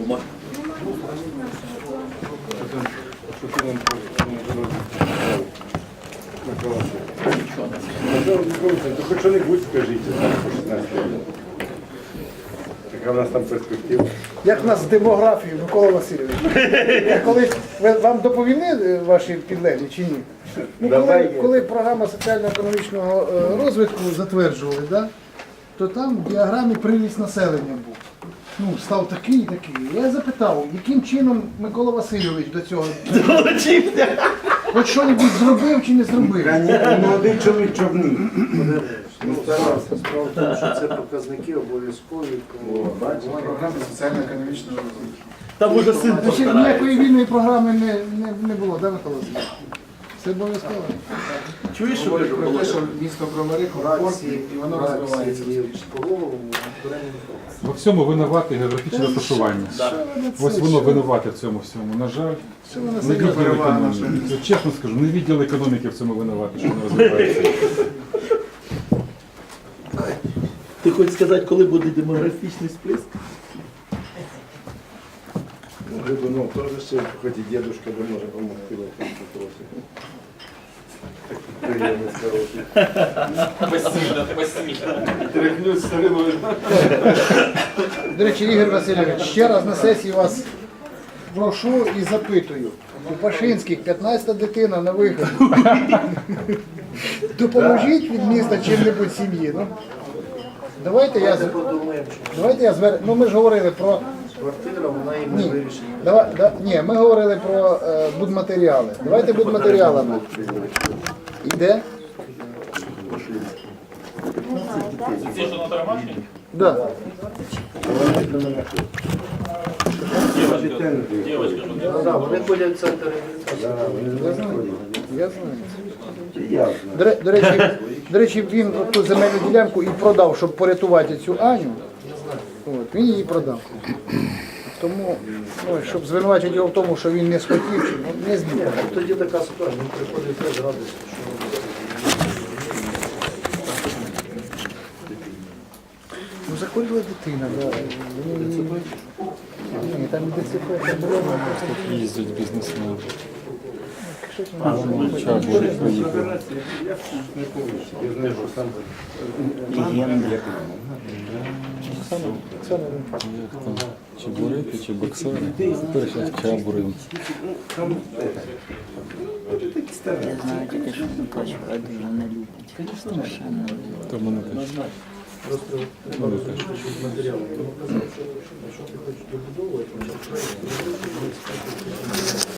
Немає. То хоч що-небудь скажіть, по 16 років. Яка в нас там перспектива? Як в нас з демографією, Микола Васильович? Я колись ви- вам доповіли е, ваші підлеглі чи ні? Ну, коли, Давай. коли програма соціально-економічного е, розвитку затверджували, да, то там в діаграмі приріст населення був. Ну, став такий і такий. Я запитав, яким чином Микола Васильович до цього хоч що-небудь зробив чи не зробив? Молодий чоловік човний. Ну, старався. Справа в тому, що це показники обов'язкові. тому Програма соціально-економічного розвитку. Там уже син Значить, ніякої вільної програми не, не, не було, да, Микола Васильович? Це обов'язково. чуєш, що Говорить про те, що місто Бровари комфортне і воно розвивається. Во всьому винувате географічне розташування. Ось воно винувате в цьому всьому. На жаль, Що вона не сильно відділ перевага економіки. Чесно скажу, не відділ економіки в цьому винувате, що не розвивається. ти хочеш сказати, коли буде демографічний сплеск? Грибунов теж ще, хоч і дідушка би може допомогти трохи. Так приємно хороший. Тряхнуть стариною. До речі, Ігор Васильович, ще раз на сесії вас прошу і запитую. У Пашинських 15 дитина на вихід. Допоможіть від міста чим-небудь сім'ї. Ну, давайте я з- подумаємо, що давайте я звер... Ну ми ж говорили про. квартира, вона і ми Ні. вирішимо. Давай, да, ні, ми говорили про е, будматеріали. Давайте будматеріалами. Іде? Тарамашні? Да. Я знаю. До, до, речі, до речі, він ту земельну ділянку і продав, щоб порятувати цю Аню. От, він її продав. Тому, ну, щоб звинувачити його в тому, що він не схотів, чи, ну, не зміг. Тоді така ситуація, він приходить теж радість, що. Ну захворіла дитина, да. Ні, там ДЦП, там було просто. Їздять бізнесмени. Що там було? Я знаю, що сам Оксана, Оксана, Чи бурити, чи боксери. Тепер зараз чабурим. Я знаю тільки, що Микола родину не любить. Страшенно. То мене теж. Просто Мене теж.